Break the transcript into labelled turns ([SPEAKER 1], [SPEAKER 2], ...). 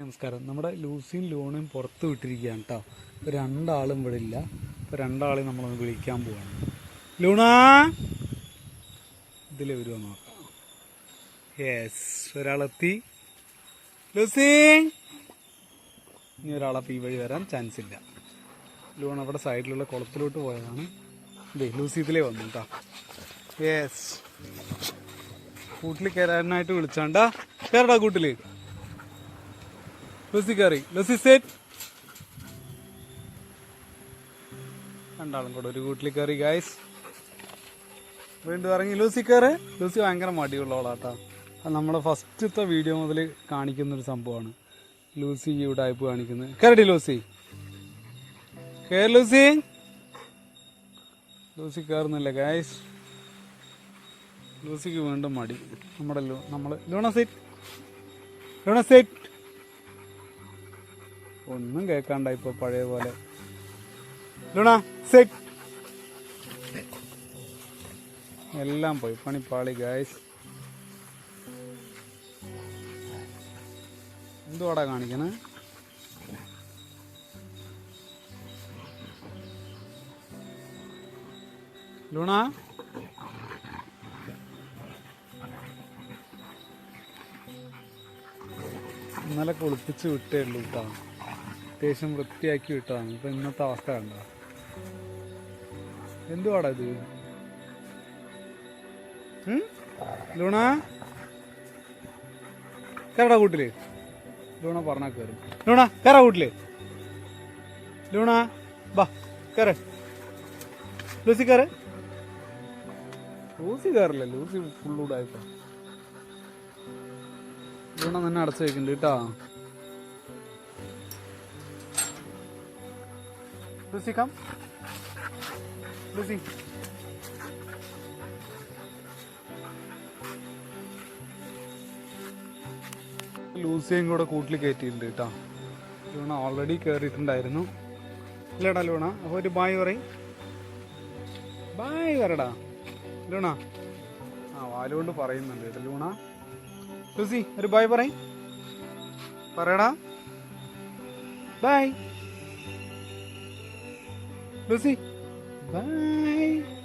[SPEAKER 1] നമസ്കാരം. നമ്മുടെ ലൂസിയും ലോണും പുറത്ത് വിട്ടിരിക്കുകയാണ് കേട്ടോ ഇപ്പോൾ രണ്ടാളും ഇവിടെ ഇല്ല. ഇപ്പോൾ രണ്ടാളെയും നമ്മളൊന്ന് വിളിക്കാൻ പോവാണ്. ലൂണാ! ഇതിൽ വരുമോ നോക്കാം. യെസ് ഒരാളെത്തി. ലൂസി! ഇനി ഒരാളെ ഈ വഴി വരാൻ ചാൻസ് ഇല്ല. ലൂൺ അവിടെ സൈഡിലുള്ള കുളത്തിലോട്ട് പോയതാണ്. ഇതേ ലൂസി ഇതിലേ വന്നു കേട്ടോ യെസ് കൂട്ടിൽ കയറാനായിട്ട് വിളിച്ചാണ്ടാ. കയറടാ കൂട്ടിൽ ലൂസി കയറി. ലൂസി സെറ്റ് രണ്ടാളും കൂടെ ഒരു കൂട്ടിൽ കയറി ഗായ്സ് വീണ്ടും ഇറങ്ങി. ലൂസി കയറ്. ലൂസി ഭയങ്കര മടിയുള്ളവളാട്ടാ. അത് നമ്മുടെ ഫസ്റ്റത്തെ വീഡിയോ മുതൽ കാണിക്കുന്ന ഒരു സംഭവമാണ്. ലൂസി ഈ ഉടായ്പ് കാണിക്കുന്നത്. കയറടി ലൂസി. കയറി ലൂസി. ലൂസി കയറുന്നില്ല ഗായ്സ് ലൂസിക്ക് വീണ്ടും മടി. നമ്മുടെ നമ്മൾ ലൂണ സെറ്റ് ലൂണ സെറ്റ് ഒന്നും കേൾക്കാണ്ടായി ഇപ്പൊ പഴയ പോലെ. സെറ്റ് എല്ലാം പോയി. പണിപ്പാളി ഗായ്സ് എന്തുവാടാ കാണിക്കണേ? ലൂണ? ഇന്നലെ കുളിപ്പിച്ച് വിട്ടേ ഉള്ളൂ കേട്ടോ. അത്യാവശ്യം വൃത്തിയാക്കി വിട്ടതാണ്. ഇപ്പൊ ഇന്നത്തെ അവസ്ഥ കണ്ട? എന്തുവാടാ ഇത്? ലൂണ? കയറടാ കൂട്ടിൽ. ലൂണ പറഞ്ഞാൽ കയറും ലൂണ കയറാ കൂട്ടിൽ. ലൂണ ബാ കേറ. ലൂസി കയറ് ലൂസി കയറില്ല ലൂസി ഫുള്ളൂടായിട്ടോ ലൂണ തന്നെ അടച്ചു വെക്കുന്നുണ്ട് കേട്ടാ. Lucy come. ലൂസി ലൂസിയും കൂടെ കൂട്ടിൽ കയറ്റിയിട്ടുണ്ട് കേട്ടോ. ലൂണ ഓൾറെഡി കയറിയിട്ടുണ്ടായിരുന്നു ഇല്ലടാ ലൂണ അപ്പോൾ ഒരു ബായ് പറയും. ബായ് പറടാ. ലൂണ. ആ വാലുകൊണ്ട് പറയുന്നുണ്ട് കേട്ടോ ലൂണ. ലൂസി ഒരു ബായ് പറയും. പറയടാ. Bye Lucy bye bye